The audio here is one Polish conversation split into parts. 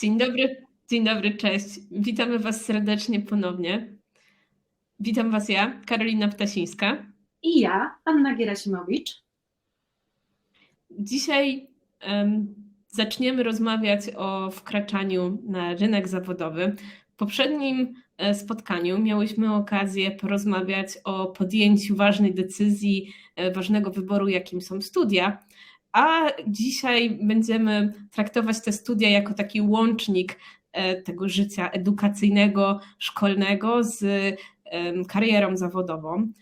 Dzień dobry, dzień dobry, cześć. Witamy Was serdecznie ponownie. Witam Was ja, Karolina Ptasińska. I ja, Anna Gerasimowicz. Dzisiaj um, zaczniemy rozmawiać o wkraczaniu na rynek zawodowy. W poprzednim e, spotkaniu miałyśmy okazję porozmawiać o podjęciu ważnej decyzji, e, ważnego wyboru, jakim są studia. A dzisiaj będziemy traktować te studia jako taki łącznik e, tego życia edukacyjnego, szkolnego z karierą zawodową.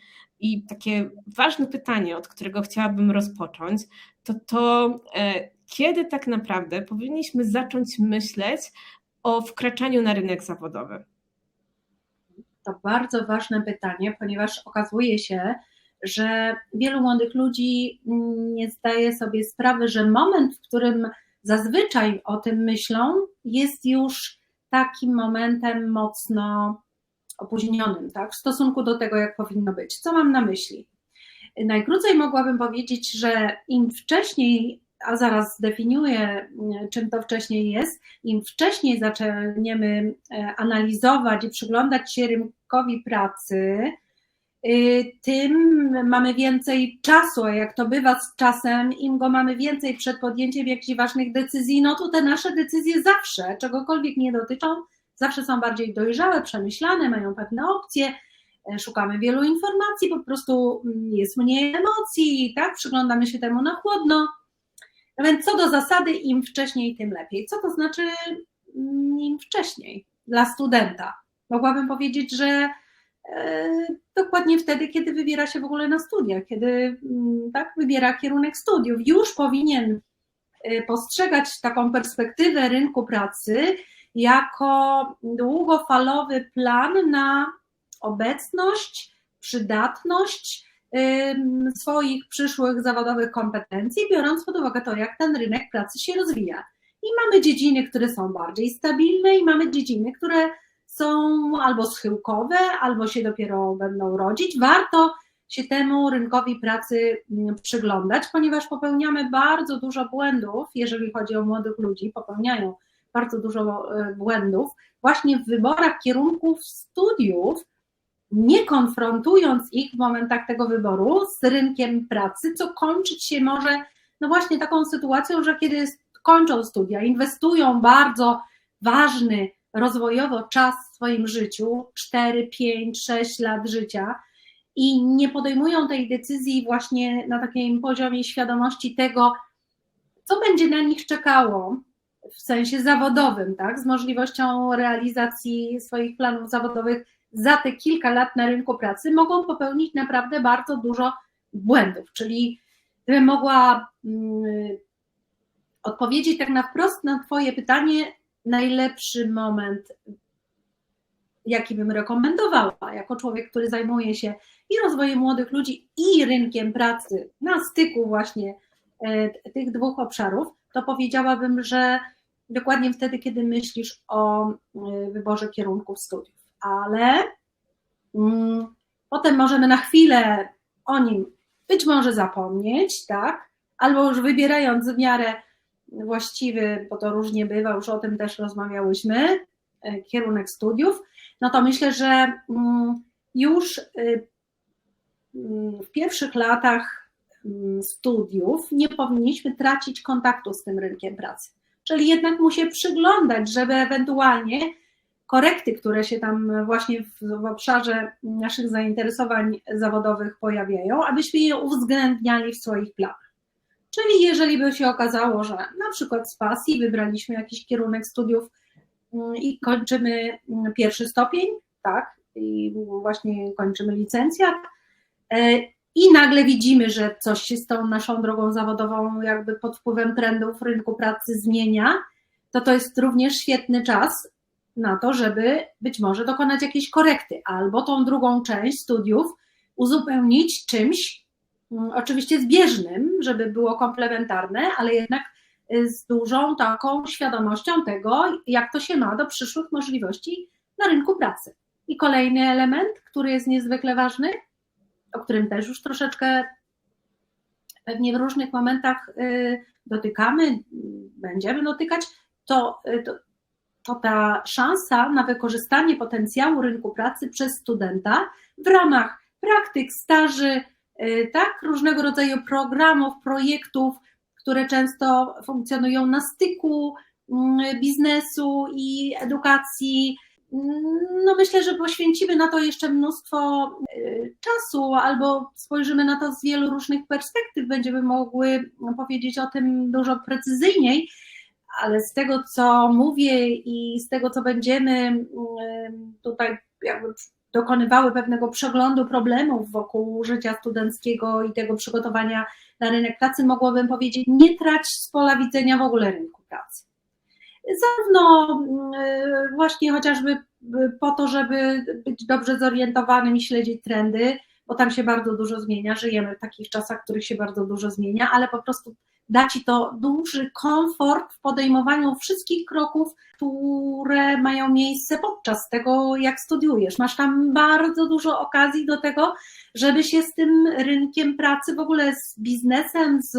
I takie ważne pytanie, od którego chciałabym rozpocząć, to to, e, kiedy tak naprawdę powinniśmy zacząć myśleć o wkraczaniu na rynek zawodowy? To bardzo ważne pytanie, ponieważ okazuje się, że wielu młodych ludzi nie zdaje sobie sprawy, że moment, w którym zazwyczaj o tym myślą, jest już takim momentem mocno opóźnionym, tak, w stosunku do tego, jak powinno być. Co mam na myśli? Najkrócej mogłabym powiedzieć, że im wcześniej, a zaraz zdefiniuję, czym to wcześniej jest, im wcześniej zaczniemy e, analizować i przyglądać się rynkowi pracy, tym mamy więcej czasu, a jak to bywa z czasem, im go mamy więcej przed podjęciem jakichś ważnych decyzji, no to te nasze decyzje zawsze, czegokolwiek nie dotyczą, zawsze są bardziej dojrzałe, przemyślane, mają pewne opcje, e, szukamy wielu informacji, po prostu mm, jest mniej emocji, tak? Przyglądamy się temu na chłodno. No więc co do zasady, im wcześniej, tym lepiej. Co to znaczy mm, im wcześniej dla studenta? Mogłabym powiedzieć, że dokładnie wtedy, kiedy wybiera się w ogóle na studia, kiedy mm, tak, wybiera kierunek studiów, już powinien e, postrzegać taką perspektywę rynku pracy jako długofalowy plan na obecność, przydatność swoich przyszłych zawodowych kompetencji, biorąc pod uwagę to, jak ten rynek pracy się rozwija. I mamy dziedziny, które są bardziej stabilne, i mamy dziedziny, które są albo schyłkowe, albo się dopiero będą rodzić. Warto się temu rynkowi pracy mm, przyglądać, ponieważ popełniamy bardzo dużo błędów, jeżeli chodzi o młodych ludzi, popełniają bardzo dużo e, błędów, właśnie w wyborach kierunków studiów, nie konfrontując ich w momentach tego wyboru z rynkiem pracy, co kończyć się może no właśnie taką sytuacją, że kiedy kończą studia, inwestują bardzo ważny rozwojowo czas swoim życiu 4, 5, 6 lat życia i nie podejmują tej decyzji właśnie na takim poziomie świadomości tego, co będzie na nich czekało w sensie zawodowym, tak, z możliwością realizacji swoich planów zawodowych za te kilka lat na rynku pracy, mogą popełnić naprawdę bardzo dużo błędów. Czyli gdybym mogła mm, odpowiedzieć tak na wprost na Twoje pytanie, najlepszy moment, jaki bym rekomendowała, jako człowiek, który zajmuje się i rozwojem młodych ludzi, i rynkiem pracy na styku właśnie e, tych dwóch obszarów, to powiedziałabym, że dokładnie wtedy, kiedy myślisz o y, wyborze kierunków studiów. Ale mm, potem możemy na chwilę o nim być może zapomnieć, tak? Albo już wybierając w miarę właściwy, bo to różnie bywa, już o tym też rozmawiałyśmy, y, kierunek studiów, no to myślę, że mm, już y, mm, w pierwszych latach studiów nie powinniśmy tracić kontaktu z tym rynkiem pracy czyli jednak mu się przyglądać, żeby ewentualnie korekty, które się tam właśnie w, obszarze naszych zainteresowań zawodowych pojawiają, abyśmy je uwzględniali w swoich planach. Czyli jeżeli by się okazało, że na przykład z pasji wybraliśmy jakiś kierunek studiów mm, i kończymy mm, pierwszy stopień, tak, i właśnie kończymy licencjat, e, i nagle widzimy, że coś się z tą naszą drogą zawodową, jakby pod wpływem trendów rynku pracy zmienia, to to jest również świetny czas na to, żeby być może dokonać jakiejś korekty, albo tą drugą część studiów uzupełnić czymś, mm, oczywiście zbieżnym, żeby było komplementarne, ale jednak z dużą taką świadomością tego, jak to się ma do przyszłych możliwości na rynku pracy. I kolejny element, który jest niezwykle ważny, o którym też już troszeczkę pewnie w różnych momentach y, dotykamy, będziemy dotykać, to, y, to to ta szansa na wykorzystanie potencjału rynku pracy przez studenta w ramach praktyk, staży, y, tak, różnego rodzaju programów, projektów, które często funkcjonują na styku mm, biznesu i edukacji. No myślę, że poświęcimy na to jeszcze mnóstwo y, czasu, albo spojrzymy na to z wielu różnych perspektyw, będziemy mogły powiedzieć o tym dużo precyzyjniej, ale z tego, co mówię i z tego, co będziemy y, tutaj jakby dokonywały pewnego przeglądu problemów wokół życia studenckiego i tego przygotowania na rynek pracy, mogłabym powiedzieć, nie trać z pola widzenia w ogóle rynku pracy. Zarówno y, właśnie chociażby y, po to, żeby być dobrze zorientowanym i śledzić trendy, bo tam się bardzo dużo zmienia, żyjemy w takich czasach, w których się bardzo dużo zmienia, ale po prostu da ci to duży komfort w podejmowaniu wszystkich kroków, które mają miejsce podczas tego, jak studiujesz. Masz tam bardzo dużo okazji do tego, żeby się z tym rynkiem pracy, w ogóle z biznesem, z,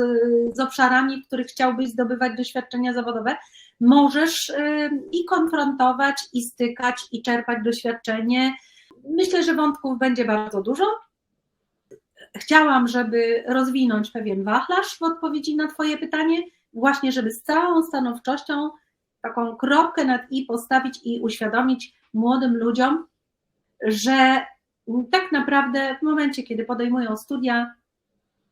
z obszarami, w których chciałbyś zdobywać doświadczenia zawodowe, możesz y, i konfrontować, i stykać, i czerpać doświadczenie. Myślę, że wątków będzie bardzo dużo chciałam, żeby rozwinąć pewien wachlarz w odpowiedzi na Twoje pytanie, właśnie żeby z całą stanowczością taką kropkę nad i postawić i uświadomić młodym ludziom, że tak naprawdę w momencie, kiedy podejmują studia,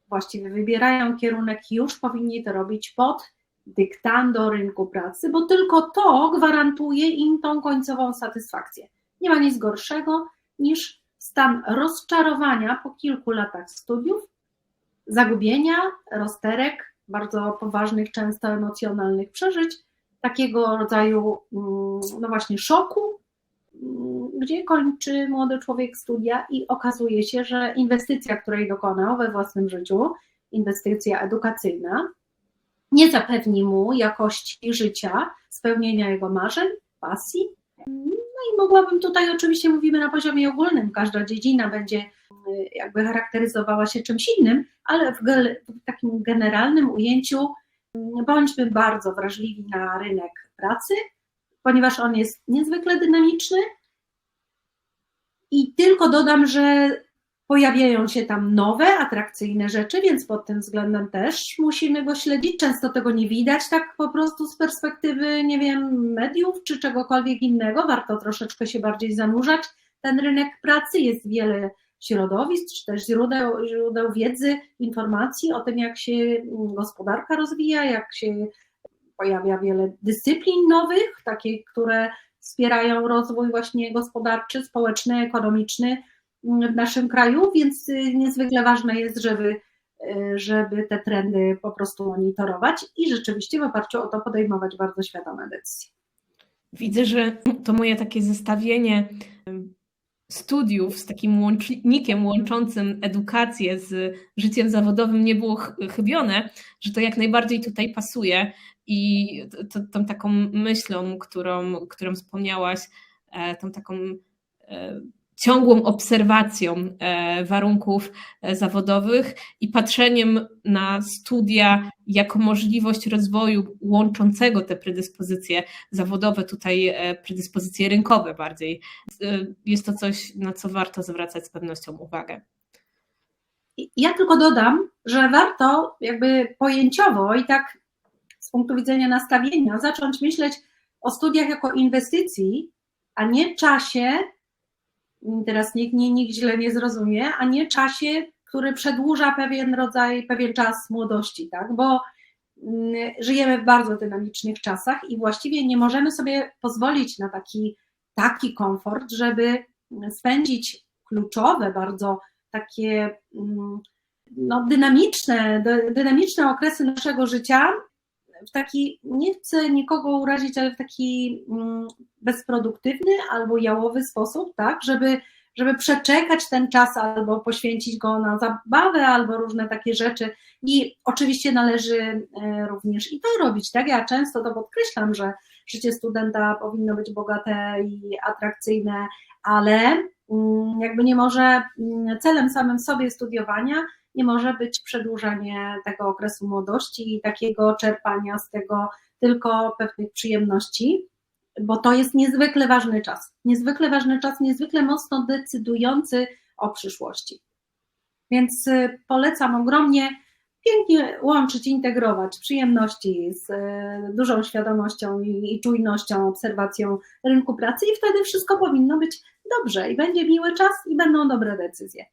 właściwie wybierają kierunek, już powinni to robić pod dyktando rynku pracy, bo tylko to gwarantuje im tą końcową satysfakcję. Nie ma nic gorszego niż stan rozczarowania po kilku latach studiów, zagubienia, rozterek, bardzo poważnych, często emocjonalnych przeżyć, takiego rodzaju, mm, no właśnie, szoku, mm, gdzie kończy młody człowiek studia i okazuje się, że inwestycja, której dokonał we własnym życiu, inwestycja edukacyjna, nie zapewni mu jakości życia, spełnienia jego marzeń, pasji, no i mogłabym tutaj, oczywiście mówimy na poziomie ogólnym, każda dziedzina będzie y, jakby charakteryzowała się czymś innym, ale w, w takim generalnym ujęciu mm, bądźmy bardzo wrażliwi na rynek pracy, ponieważ on jest niezwykle dynamiczny. I tylko dodam, że Pojawiają się tam nowe, atrakcyjne rzeczy, więc pod tym względem też musimy go śledzić. Często tego nie widać tak po prostu z perspektywy, nie wiem, mediów czy czegokolwiek innego. Warto troszeczkę się bardziej zanurzać. Ten rynek pracy jest wiele środowisk, czy też źródeł, źródeł wiedzy, informacji o tym, jak się gospodarka rozwija, jak się pojawia wiele dyscyplin nowych, takich, które wspierają rozwój właśnie gospodarczy, społeczny, ekonomiczny w naszym kraju, więc y, niezwykle ważne jest, żeby, y, żeby te trendy po prostu monitorować i rzeczywiście w oparciu o to podejmować bardzo świadome decyzje. Widzę, że to moje takie zestawienie studiów z takim łącznikiem łączącym edukację z życiem zawodowym nie było chybione, że to jak najbardziej tutaj pasuje i tą taką myślą, którą, którą wspomniałaś, e, tą taką e, ciągłą obserwacją e, warunków e, zawodowych i patrzeniem na studia jako możliwość rozwoju łączącego te predyspozycje zawodowe, tutaj e, predyspozycje rynkowe bardziej. Jest to coś, na co warto zwracać z pewnością uwagę. Ja tylko dodam, że warto jakby pojęciowo i tak z punktu widzenia nastawienia zacząć myśleć o studiach jako inwestycji, a nie czasie teraz nikt, nie, nikt źle nie zrozumie, a nie czasie, który przedłuża pewien rodzaj, pewien czas młodości, tak? Bo mm, żyjemy w bardzo dynamicznych czasach i właściwie nie możemy sobie pozwolić na taki, taki komfort, żeby spędzić kluczowe, bardzo takie mm, no, dynamiczne, dynamiczne okresy naszego życia w taki, nie chcę nikogo urazić, ale w taki mm, bezproduktywny albo jałowy sposób, tak, żeby, żeby przeczekać ten czas albo poświęcić go na zabawę albo różne takie rzeczy. I oczywiście należy e, również i to robić, tak? Ja często to podkreślam, że życie studenta powinno być bogate i atrakcyjne, ale mm, jakby nie może mm, celem samym sobie studiowania nie może być przedłużenie tego okresu młodości i takiego czerpania z tego tylko pewnych przyjemności. bo to jest niezwykle ważny czas. Niezwykle ważny czas, niezwykle mocno decydujący o przyszłości. Więc y, polecam ogromnie pięknie łączyć, integrować przyjemności z y, dużą świadomością i czujnością, obserwacją rynku pracy i wtedy wszystko powinno być dobrze i będzie miły czas i będą dobre decyzje.